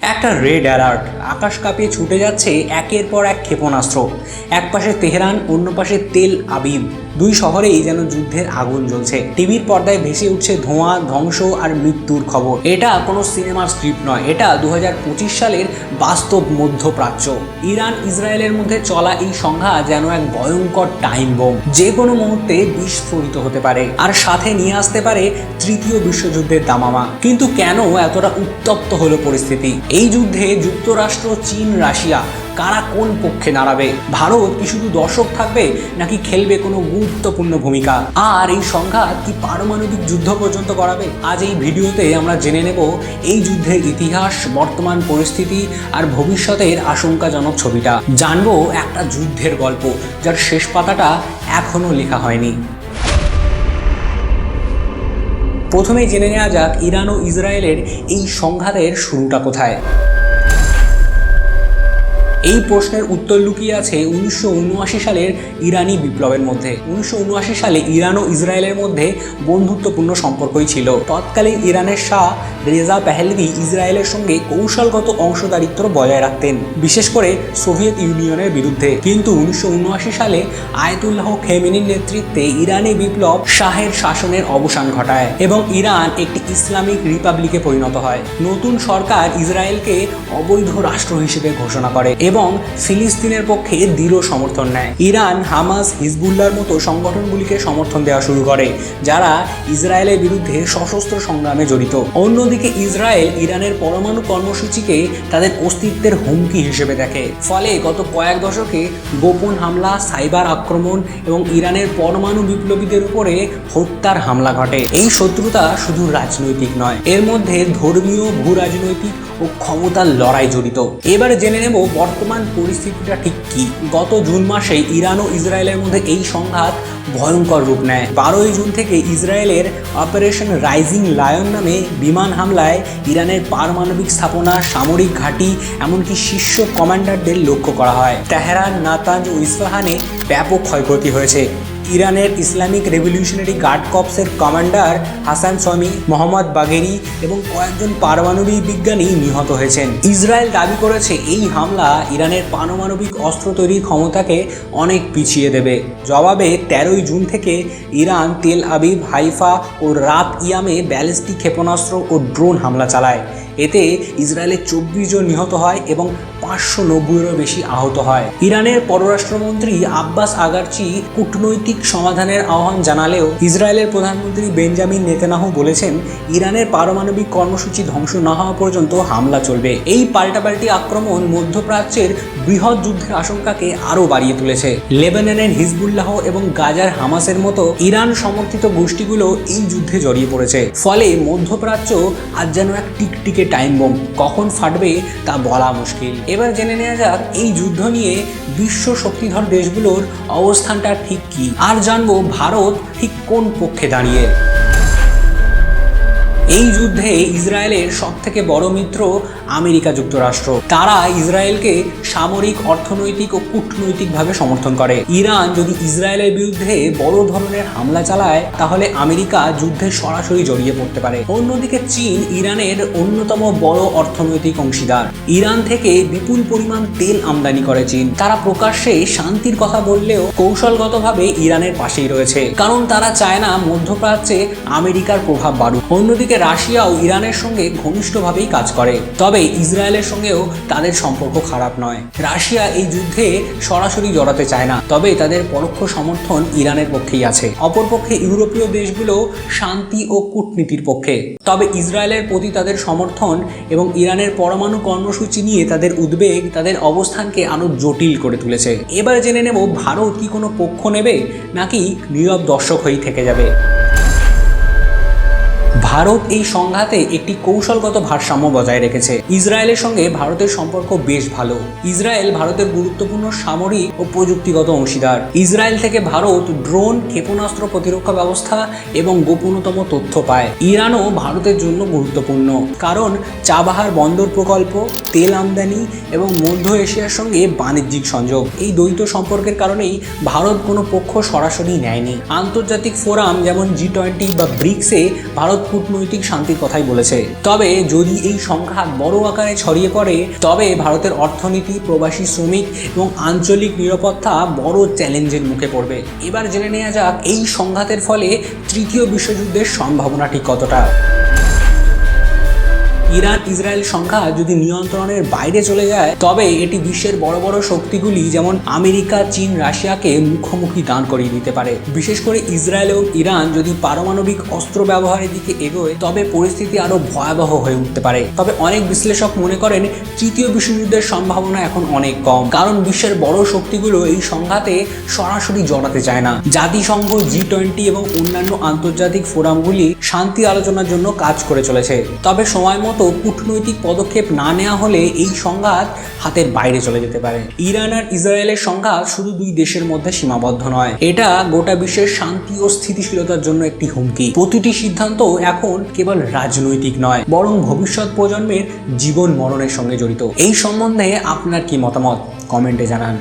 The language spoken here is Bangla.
একটা রেড অ্যালার্ট আকাশ কাঁপিয়ে ছুটে যাচ্ছে একের পর এক ক্ষেপণাস্ত্র। এক পাশে তেহরান অন্য পাশে তেল আবিব। দুই শহরেই যেন যুদ্ধের আগুন জ্বলছে। টিভির পর্দায় ভেসে উঠছে ধোঁয়া, ধ্বংস আর মৃত্যুর খবর। এটা কোনো সিনেমার স্ক্রিপ্ট নয়, এটা দু হাজার পঁচিশ সালের বাস্তব মধ্যপ্রাচ্য। ইরান, ইসরায়েলের মধ্যে চলা এই সংঘাত যেন এক ভয়ঙ্কর টাইম বোম যে কোনো মুহূর্তে বিস্ফোরিত হতে পারে, আর সাথে নিয়ে আসতে পারে তৃতীয় বিশ্বযুদ্ধের দামামা। কিন্তু কেন এতটা উত্তপ্ত হলো পরিস্থিতি? এই যুদ্ধে যুক্তরাষ্ট্র, চীন, রাশিয়া কারা কোন পক্ষে দাঁড়াবে ভারত কি শুধু দর্শক থাকবে, নাকি খেলবে কোনো গুরুত্বপূর্ণ ভূমিকা? আর এই সংঘাত কি পারমাণবিক যুদ্ধ পর্যন্ত করাবে আজ এই ভিডিওতে আমরা জেনে নেব এই যুদ্ধের ইতিহাস, বর্তমান পরিস্থিতি আর ভবিষ্যতের আশঙ্কাজনক ছবিটা। জানব একটা যুদ্ধের গল্প, যার শেষ পাতাটা এখনও লেখা হয়নি। প্রথমেই জেনে নেওয়া যাক ইরান ও ইসরায়েলের এই সংঘাতের শুরুটা কোথায়। এই প্রশ্নের উত্তর লুকিয়ে আছে উনিশশো উনআশি সালের ইরানি বিপ্লবের মধ্যে। উনিশশো সালে ইরান ও ইসরায়েলের মধ্যে বন্ধুত্বপূর্ণ সম্পর্কই ছিল। তৎকালীন ইরানের শাহ রেজা পেহেলভি ইসরায়েলের সঙ্গে কৌশলগত অংশদারিত্ব বজায় রাখতেন, বিশেষ করে সোভিয়েত ইউনিয়নের বিরুদ্ধে। কিন্তু উনিশশো উনআশি সালে আয়তুল্লাহ খেমেনির নেতৃত্বে ইরানি বিপ্লব শাহের শাসনের অবসান ঘটায় এবং ইরান একটি ইসলামিক রিপাবলিকে পরিণত হয়। নতুন সরকার ইসরায়েলকে অবৈধ রাষ্ট্র হিসেবে ঘোষণা করে। এবং ফিলিস্তিনের পক্ষে দৃঢ় সমর্থন নেয়। ইরান হামাস হিজবুল্লার মতো সংগঠনগুলিকে সমর্থন দেওয়া শুরু করে, যারা ইসরায়েলের বিরুদ্ধে সশস্ত্র সংগ্রামে জড়িত। অন্যদিকে ইসরায়েল ইরানের পরমাণু কর্মসূচিকে তাদের অস্তিত্বের হুমকি হিসেবে দেখে। ফলে গত কয়েক দশকে গোপন হামলা, সাইবার আক্রমণ এবং ইরানের পরমাণু বিপ্লবীদের উপরে হত্যার হামলা ঘটে। এই শত্রুতা শুধু রাজনৈতিক নয়, এর মধ্যে ধর্মীয় ভূ রাজনৈতিক ও ক্ষমতার লড়াই জড়িত। এবারে জেনে নেব বর্তমান পরিস্থিতিটা ঠিক কি। গত জুন মাসে ইরান ও ইসরায়েলের মধ্যে এই সংঘাত ভয়ঙ্কর রূপ নেয়। বারোই জুন থেকে ইসরায়েলের অপারেশন রাইজিং লায়ন নামে বিমান হামলায় ইরানের পারমাণবিক স্থাপনা, সামরিক ঘাঁটি, এমনকি শীর্ষ কমান্ডারদের লক্ষ্য করা হয়। তেহরান নাতাঞ্জ ও ইস্পাহানে ব্যাপক ক্ষয়ক্ষতি হয়েছে। ইরানের ইসলামিক রেভলিউশনারি গার্ড কপসের কমান্ডার হাসান সমি মোহাম্মদ বাগেরি এবং কয়েকজন পারমাণবিক বিজ্ঞানী নিহত হয়েছেন। ইসরায়েল দাবি করেছে এই হামলা ইরানের পারমাণবিক অস্ত্র তৈরির ক্ষমতাকে অনেক পিছিয়ে দেবে। জবাবে তেরোই জুন থেকে ইরান, তেল আবিব, হাইফা ও রাত ইয়ামে ব্যালিস্টিক ক্ষেপণাস্ত্র ও ড্রোন হামলা চালায়। এতে ইসরায়েলের চব্বিশ জন নিহত হয় এবং পাঁচশো নব্বইয়েরও বেশি আহত হয়। ইরানের পররাষ্ট্রমন্ত্রী আব্বাস আগারচি কূটনৈতিক সমাধানের আহ্বান জানালেও ইসরায়েলের প্রধানমন্ত্রী বেঞ্জামিন নেতানাহু বলেছেন, ইরানের পারমাণবিক কর্মসূচি ধ্বংস না হওয়া পর্যন্ত হামলা চলবে। এই পাল্টাপাল্টি আক্রমণ মধ্যপ্রাচ্যের বৃহৎ যুদ্ধের আশঙ্কাকে আরও বাড়িয়ে তুলেছে। লেবাননের হিজবুল্লাহ এবং গাজার হামাসের মতো ইরান সমর্থিত গোষ্ঠীগুলো এই যুদ্ধে জড়িয়ে পড়েছে। ফলে মধ্যপ্রাচ্য আজ যেন এক টিকটিকে টাইম বোম। কখন ফাটবে তা বলা মুশকিল। এবার জেনে নেওয়া যাক এই যুদ্ধ নিয়ে বিশ্ব শক্তিধর দেশগুলোর অবস্থানটা ঠিক কি? আর জানব ভারত ঠিক কোন পক্ষে দাঁড়িয়ে। এই যুদ্ধে ইসরায়েলের সব থেকে বড় মিত্র আমেরিকা যুক্তরাষ্ট্র। তারা ইসরায়েলকে সামরিক, অর্থনৈতিক ও কূটনৈতিকভাবে সমর্থন করে। ইরান যদি ইসরায়েলের বিরুদ্ধে বড় ধরনের হামলা চালায়, তাহলে আমেরিকা যুদ্ধে সরাসরি জড়িয়ে পড়তে পারে। অন্যদিকে চীন ইরানের অন্যতম বড় অর্থনৈতিক অংশীদার। ইরান থেকে বিপুল পরিমাণ তেল আমদানি করে চীন। তারা প্রকাশ্যে শান্তির কথা বললেও কৌশলগতভাবে ইরানের পাশেই রয়েছে। কারণ তারা চায় না মধ্যপ্রাচ্যে আমেরিকার প্রভাব বাড়ুক। অন্যদিকে রাশিয়াও ইরানের সঙ্গে ঘনিষ্ঠভাবেই কাজ করে। তবে ইসরায়েলের সঙ্গেও তাদের সম্পর্ক খারাপ নয়। রাশিয়া এই যুদ্ধে সরাসরি জড়াতে চায় না, তবে তাদের পরোক্ষ সমর্থন ইরানের পক্ষেই আছে। অপরপক্ষে ইউরোপীয় দেশগুলো শান্তি ও কূটনীতির পক্ষে। তবে ইসরায়েলের প্রতি তাদের সমর্থন এবং ইরানের পরমাণু কর্মসূচি নিয়ে তাদের উদ্বেগ তাদের অবস্থানকে আরও জটিল করে তুলেছে। এবার জেনে নেব, ভারত কি কোনো পক্ষ নেবে নাকি নীরব দর্শক হয়েই থেকে যাবে। ভারত এই সংঘাতে একটি কৌশলগত ভারসাম্য বজায় রেখেছে। ইসরায়েলের সঙ্গে ভারতের সম্পর্ক বেশ ভালো। ইসরায়েল ভারতের গুরুত্বপূর্ণ সামরিক ও প্রযুক্তিগত অংশীদার। ইসরায়েল থেকে ভারত ড্রোন, ক্ষেপণাস্ত্র প্রতিরক্ষা ব্যবস্থা এবং গোপনতম তথ্য পায়। ইরানও ভারতের জন্য গুরুত্বপূর্ণ। কারণ চাবাহার বন্দর প্রকল্প, তেল আমদানি এবং মধ্য এশিয়ার সঙ্গে বাণিজ্যিক সংযোগ। এই দ্বৈত সম্পর্কের কারণেই ভারত কোনো পক্ষ সরাসরি নেয়নি। আন্তর্জাতিক ফোরাম যেমন জি টোয়েন্টি বা ব্রিক্সে ভারত কূটনীতি কূটনৈতিক শান্তির কথাই বলেছে। তবে যদি এই সংঘাত বড় আকারে ছড়িয়ে পড়ে, তবে ভারতের অর্থনীতি, প্রবাসী শ্রমিক এবং আঞ্চলিক নিরাপত্তা বড় চ্যালেঞ্জের মুখে পড়বে। এবার জেনে নেওয়া যাক এই সংঘাতের ফলে তৃতীয় বিশ্বযুদ্ধের সম্ভাবনাটি কতটা। ইরান ইসরায়েল সংখ্যা যদি নিয়ন্ত্রণের বাইরে চলে যায়, তবে এটি বিশ্বের বড় বড় শক্তিগুলি যেমন আমেরিকা, চীন, রাশিয়াকে মুখোমুখি দান করিয়ে দিতে পারে। বিশেষ করে ইসরায়েল এবং ইরান যদি পারমাণবিক অস্ত্র ব্যবহারের দিকে এগোয়, তবে পরিস্থিতি আরও ভয়াবহ হয়ে উঠতে পারে। তবে অনেক বিশ্লেষক মনে করেন, তৃতীয় বিশ্বযুদ্ধের সম্ভাবনা এখন অনেক কম, কারণ বিশ্বের বড় শক্তিগুলো এই সংঘাতে সরাসরি জড়াতে চায় না। জাতিসংঘ জি টোয়েন্টি এবং অন্যান্য আন্তর্জাতিক ফোরামগুলি শান্তি আলোচনার জন্য কাজ করে চলেছে। তবে সময় মতো কূটনৈতিক পদক্ষেপ না নেওয়া হলে এই সংঘাত হাতের বাইরে চলে যেতে পারে। ইরান আর ইসরায়েলের সংঘাত শুধু দুই দেশের মধ্যে সীমাবদ্ধ নয়। এটা গোটা বিশ্বের শান্তি ও স্থিতিশীলতার জন্য একটি হুমকি। প্রতিটি সিদ্ধান্ত এখন কেবল রাজনৈতিক নয়, বরং ভবিষ্যৎ প্রজন্মের জীবন মরণের সঙ্গে জড়িত। এই সম্বন্ধে আপনার কি মতামত? কমেন্টে জানান।